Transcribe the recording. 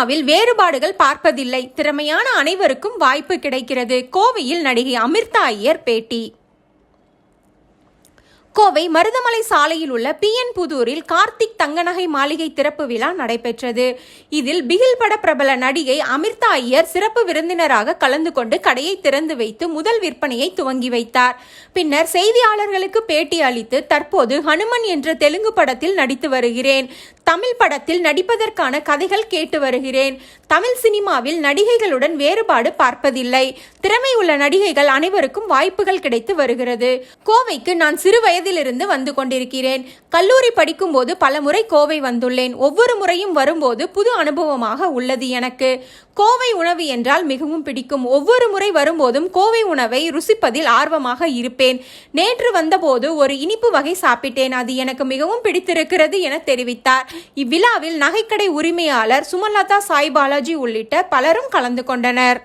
சினிமாவில் வேறுபாடுகள் பார்ப்பதில்லை. திறமையான அனைவருக்கும் வாய்ப்பு கிடைக்கிறது. கோவையில் நடிகை அமிர்தா ஐயர் பேட்டி. கோவை மருதமலை சாலையில் உள்ள பிஎன் புதூரில் கார்த்திக் தங்கநகை மாளிகை திறப்பு விழா நடைபெற்றது. இதில் பிகில் பட பிரபல நடிகை அமிர்தா ஐயர் சிறப்பு விருந்தினராக கலந்து கொண்டு கடையை திறந்து வைத்து முதல் விற்பனையை துவங்கி வைத்தார். பின்னர் செய்தியாளர்களுக்கு பேட்டி அளித்து தற்போது ஹனுமன் என்ற தெலுங்கு படத்தில் நடித்து வருகிறேன். தமிழ் படத்தில் நடிப்பதற்கான கதைகள் கேட்டு வருகிறேன். தமிழ் சினிமாவில் நடிகைகளுடன் வேறுபாடு பார்ப்பதில்லை. திறமை உள்ள நடிகைகள் அனைவருக்கும் வாய்ப்புகள் கிடைத்து வருகிறது. கோவைக்கு நான் சிறு வயதிலிருந்து வந்து கொண்டிருக்கிறேன். கல்லூரி படிக்கும்போது பல முறை கோவை வந்துள்ளேன். ஒவ்வொரு முறையும் வரும்போது புது அனுபவமாக உள்ளது எனக்கு. கோவை உணவு என்றால் மிகவும் பிடிக்கும். ஒவ்வொரு முறை வரும்போதும் கோவை உணவை ருசிப்பதில் ஆர்வமாக இருப்பேன். நேற்று வந்தபோது ஒரு இனிப்பு வகை சாப்பிட்டேன். அது எனக்கு மிகவும் பிடித்திருக்கிறது என தெரிவித்தார். இவ்விழாவில் நகைக்கடை உரிமையாளர் சுமலதா சாய் பாலாஜி உள்ளிட்ட பலரும் கலந்து கொண்டனர்